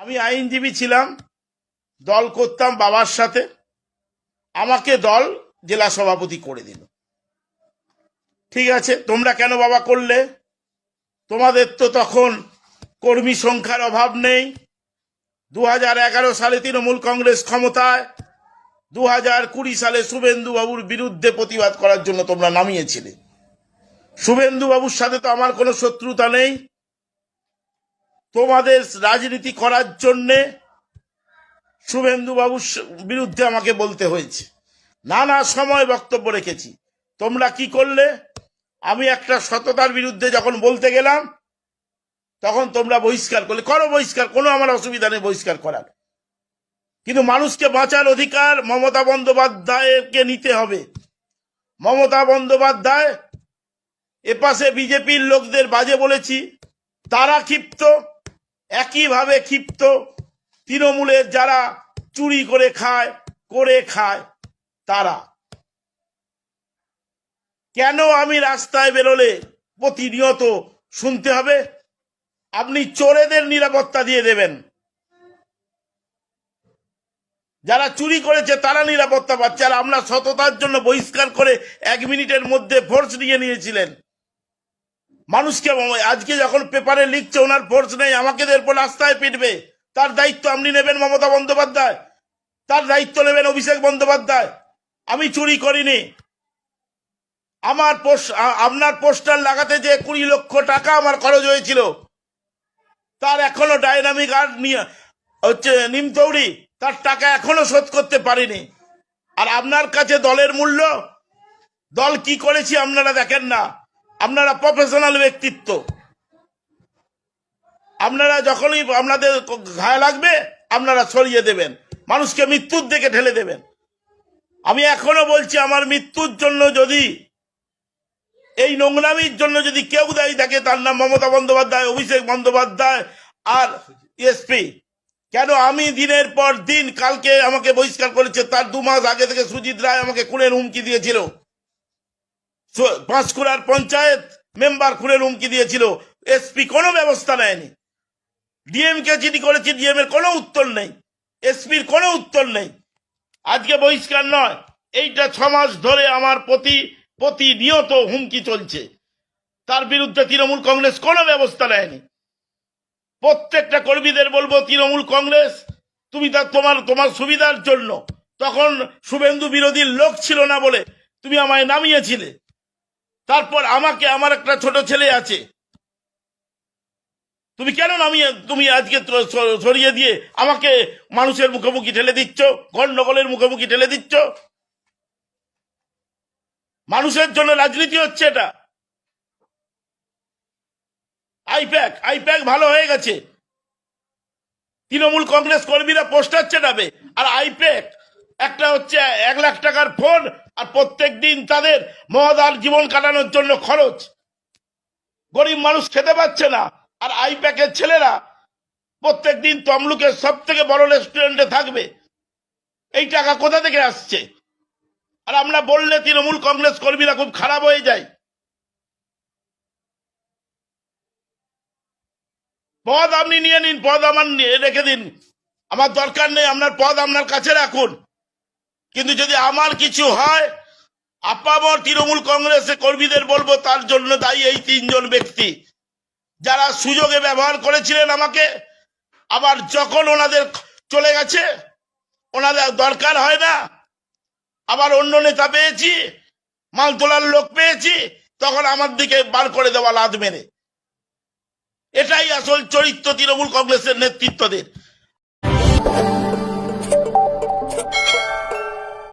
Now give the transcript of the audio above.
আমি আইনজীবী ছিলাম, দল করতাম বাবার সাথে, আমাকে দল জেলা সভাপতি করে দিল। ঠিক আছে, তোমরা কেন বাবা করলে? তোমাদের তো তখন কর্মী সংখ্যার অভাব নেই। দু হাজার এগারো সালে তৃণমূল কংগ্রেস ক্ষমতায় দু হাজার কুড়ি সালে শুভেন্দু বাবুর বিরুদ্ধে প্রতিবাদ করার জন্য তোমরা নামিয়েছিলে। শুভেন্দু বাবুর সাথে তো আমার কোনো শত্রুতা নেই। তোমাদের রাজনীতি করার জন্যে শুভেন্দুবাবুর বিরুদ্ধে আমাকে বলতে হয়েছে। নানা সময় বক্তব্য রেখেছি। তোমরা কি করলে? আমি একটা সততার বিরুদ্ধে যখন বলতে গেলাম, তখন তোমরা বহিষ্কার করলে। করো বহিষ্কার, কোনো আমার অসুবিধা নেই বহিষ্কার করার। কিন্তু মানুষকে বাঁচার অধিকার মমতা বন্দ্যোপাধ্যায়কে নিতে হবে। মমতা বন্দ্যোপাধ্যায় এপাশে বিজেপির লোকদের বাজে বলেছি, তারা ক্ষিপ্ত। একইভাবে ক্ষিপ্ত তৃণমূলের যারা চুরি করে খায় করে খায় তারা। কেন আমি রাস্তায় বেরোলে প্রতিনিয়ত শুনতে হবে? আপনি চোরেদের নিরাপত্তা দিয়ে দেবেন। যারা চুরি করেছে তারা নিরাপত্তা পাচ্ছে। আর আমরা সততার জন্য বহিষ্কার করে এক মিনিটের মধ্যে ফোর্স নিয়ে নিয়েছিলেন। মানুষকে আজকে যখন পেপারে লিখছে, ওনার ফোর্স নেই, আমাকে এরপর রাস্তায় পিটবে। তার দায়িত্ব আপনি নেবেন মমতা বন্দ্যোপাধ্যায়। তার দায়িত্ব নেবেন অভিষেক বন্দ্যোপাধ্যায়। আমি চুরি করিনি। আমার আপনার পোস্টার লাগাতে যে কুড়ি লক্ষ টাকা আমার খরচ হয়েছিল, তার এখনও ডাইনামিক আর হচ্ছে নিমতৌড়ি তার টাকা এখনও শোধ করতে পারিনি। আর আপনার কাছে দলের মূল্য? দল কি করেছি আপনারা দেখেন না। আপনারা প্রফেশনাল ব্যক্তিত্ব। আপনারা যখনই আপনাদের ঘায়ে লাগবে, আপনারা সরিয়ে দেবেন। মানুষকে মৃত্যুর দিকে ঠেলে দেবেন। আমি এখনও বলছি, আমার মৃত্যুর জন্য যদি, এই নোংরামির জন্য যদি কেউ দায়ী থাকে, তার নাম মমতা বন্দ্যোপাধ্যায়, অভিষেক বন্দ্যোপাধ্যায় আর এসপি কেন আমি দিনের পর দিন, কালকে আমাকে বহিষ্কার করেছে, তার দু মাস আগে থেকে সুজিত রায় আমাকে খুনের হুমকি দিয়েছিল। পাঁশকুড়ার পঞ্চায়েত মেম্বার খুনের হুমকি দিয়েছিল। এসপি কোনো ব্যবস্থা নেয়নি। ডিএম কে চিঠি করেছি ডিএম এর কোনো উত্তর নেই। এসপির কোনো উত্তর নেই। আজকে বহিষ্কার নয়। এইটা ছ মাস ধরে আমার প্রতি প্রতিনিয়ত হুমকি চলছে। তার বিরুদ্ধে তৃণমূল কংগ্রেস কোনো ব্যবস্থা নেয়নি। প্রত্যেকটা কর্মীদের বলব, তৃণমূল কংগ্রেস, তুমি তা তোমার তোমার সুবিধার জন্য। তখন শুভেন্দু বিরোধীর লোক ছিল না বলে তুমি আমায় নামিয়েছিলে। তারপর আমাকে, আমার একটা ছোট ছেলে আছে। তুমি কেন আমি তুমি আজকে সরিয়ে দিয়ে আমাকে মানুষের মুখোমুখি ঠেলে দিচ্ছ? গন্ডগোলের মুখোমুখি ঠেলে দিচ্ছ? মানুষের জন্য রাজনীতি হচ্ছে এটা। আইপ্যাক আইপ্যাক ভালো হয়ে গেছে। তৃণমূল কংগ্রেস কর্মীরা পোস্টার চেটাবে, আর আইপ্যাক একটা হচ্ছে এক লাখ টাকার ফোন আর প্রত্যেক দিন তাদের মহদার জীবন কাটানোর জন্য খরচ। গরিব মানুষ খেতে পাচ্ছে না, আর আই প্যাকের ছেলেরা প্রত্যেক দিন তমলুকের সব থেকে বড় রেস্টুরেন্টে থাকবে। এই টাকা কোথা থেকে আসছে? আর আমরা বললে তৃণমূল কংগ্রেস কর্মীরা খুব খারাপ হয়ে যায়। পদ আপনি নিয়ে নিন, পদ আমার রেখে দিন। আমার দরকার নেই, আপনার পদ আপনার কাছে রাখুন। কিন্তু যদি আমার কিছু হয়, আপামর তৃণমূল কংগ্রেসের কর্মীদের বলব, তার জন্য দায়ী এই তিনজন ব্যক্তি। যারা সুযোগে ব্যবহার করেছিলেন আমাকে, আবার যখন ওনাদের চলে গেছে, ওনাদের দরকার হয় না। আবার অন্য নেতা পেয়েছি মাল তোলার লোক পেয়েছি, তখন আমার দিকে বার করে দেওয়া লাদ মেরে। এটাই আসল চরিত্র তৃণমূল কংগ্রেসের নেতৃত্বদের।